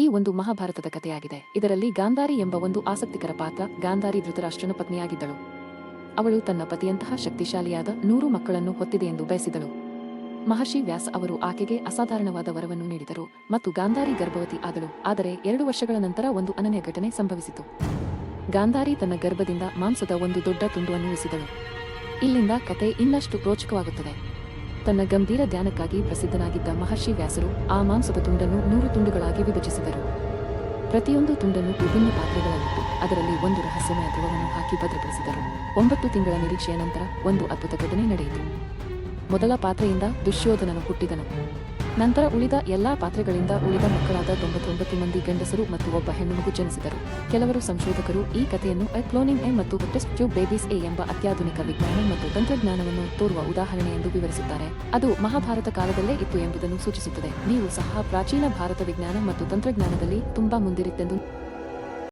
ಈ ಒಂದು ಮಹಾಭಾರತದ ಕಥೆಯಾಗಿದೆ. ಇದರಲ್ಲಿ ಗಾಂಧಾರಿ ಎಂಬ ಒಂದು ಆಸಕ್ತಿಕರ ಪಾತ್ರ ಗಾಂಧಾರಿ ಧೃತರಾಷ್ಟ್ರನ ಪತ್ನಿಯಾಗಿದ್ದಳು ಅವಳು ತನ್ನ ಪತಿಯಂತಹ ಶಕ್ತಿಶಾಲಿಯಾದ ನೂರು ಮಕ್ಕಳನ್ನು ಹೊತ್ತಿದೆ ಎಂದು ಬಯಸಿದಳು. ಮಹರ್ಷಿ ವ್ಯಾಸ ಅವರು ಆಕೆಗೆ ಅಸಾಧಾರಣವಾದ ವರವನ್ನು ನೀಡಿದರು ಮತ್ತು ಗಾಂಧಾರಿ ಗರ್ಭವತಿ ಆದಳು. ಆದರೆ ಎರಡು ವರ್ಷಗಳ ನಂತರ ಒಂದು ಅನನ್ಯ ಘಟನೆ ಸಂಭವಿಸಿತು. ಗಾಂಧಾರಿ ತನ್ನ ಗರ್ಭದಿಂದ ಮಾಂಸದ ಒಂದು ದೊಡ್ಡ ತುಂಡುವನ್ನು ಉಳಿಸಿದಳು ಇಲ್ಲಿಂದ ಕತೆ ಇನ್ನಷ್ಟು ರೋಚಕವಾಗುತ್ತದೆ. ತನ್ನ ಗಂಭೀರ ಧ್ಯಾನಕ್ಕಾಗಿ ಪ್ರಸಿದ್ಧನಾಗಿದ್ದ ಮಹರ್ಷಿ ವ್ಯಾಸರು ಆ ಮಾಂಸದ ತುಂಡನ್ನು ನೂರು ತುಂಡುಗಳಾಗಿ ವಿಭಜಿಸಿದರು. ಪ್ರತಿಯೊಂದು ತುಂಡನ್ನು ವಿಭಿನ್ನ ಪಾತ್ರೆಗಳಲ್ಲಿಟ್ಟು ಅದರಲ್ಲಿ ಒಂದು ರಹಸ್ಯಮಯ ಧ್ರುವವನ್ನು ಹಾಕಿ ಭದ್ರಪಡಿಸಿದರು. ಒಂಬತ್ತು ತಿಂಗಳ ನಿರೀಕ್ಷೆಯ ನಂತರ ಒಂದು ಅದ್ಭುತ ಘಟನೆ ನಡೆಯಿತು. ಮೊದಲ ಪಾತ್ರೆಯಿಂದ ದುಶ್ಯೋಧನನು ಹುಟ್ಟಿದನು. ನಂತರ ಉಳಿದ ಎಲ್ಲಾ ಪಾತ್ರೆಗಳಿಂದ ಉಳಿದ ಮಕ್ಕಳಾದ ತೊಂಬತ್ತೊಂಬತ್ತು ಮಂದಿ ಗಂಡಸರು ಮತ್ತು ಒಬ್ಬ ಹೆಣ್ಣುಮಗು ಜನಿಸಿದರು. ಕೆಲವರು ಸಂಶೋಧಕರು, ಈ ಕಥೆಯನ್ನು ಎ ಕ್ಲೋನಿಂಗ್ ಎ ಮತ್ತು ಟೆಸ್ಟ್ ಟ್ಯೂಬ್ ಬೇಬೀಸ್ ಎ ಎಂಬ ಅತ್ಯಾಧುನಿಕ ವಿಜ್ಞಾನ ಮತ್ತು ತಂತ್ರಜ್ಞಾನವನ್ನು ತೋರುವ ಉದಾಹರಣೆ ಎಂದು ವಿವರಿಸುತ್ತಾರೆ. ಅದು ಮಹಾಭಾರತ ಕಾಲದಲ್ಲೇ ಇತ್ತು ಎಂಬುದನ್ನು ಸೂಚಿಸುತ್ತದೆ. ನೀವು ಸಹ ಪ್ರಾಚೀನ ಭಾರತ ವಿಜ್ಞಾನ ಮತ್ತು ತಂತ್ರಜ್ಞಾನದಲ್ಲಿ ತುಂಬಾ ಮುಂದಿರಿತ್ತೆಂದು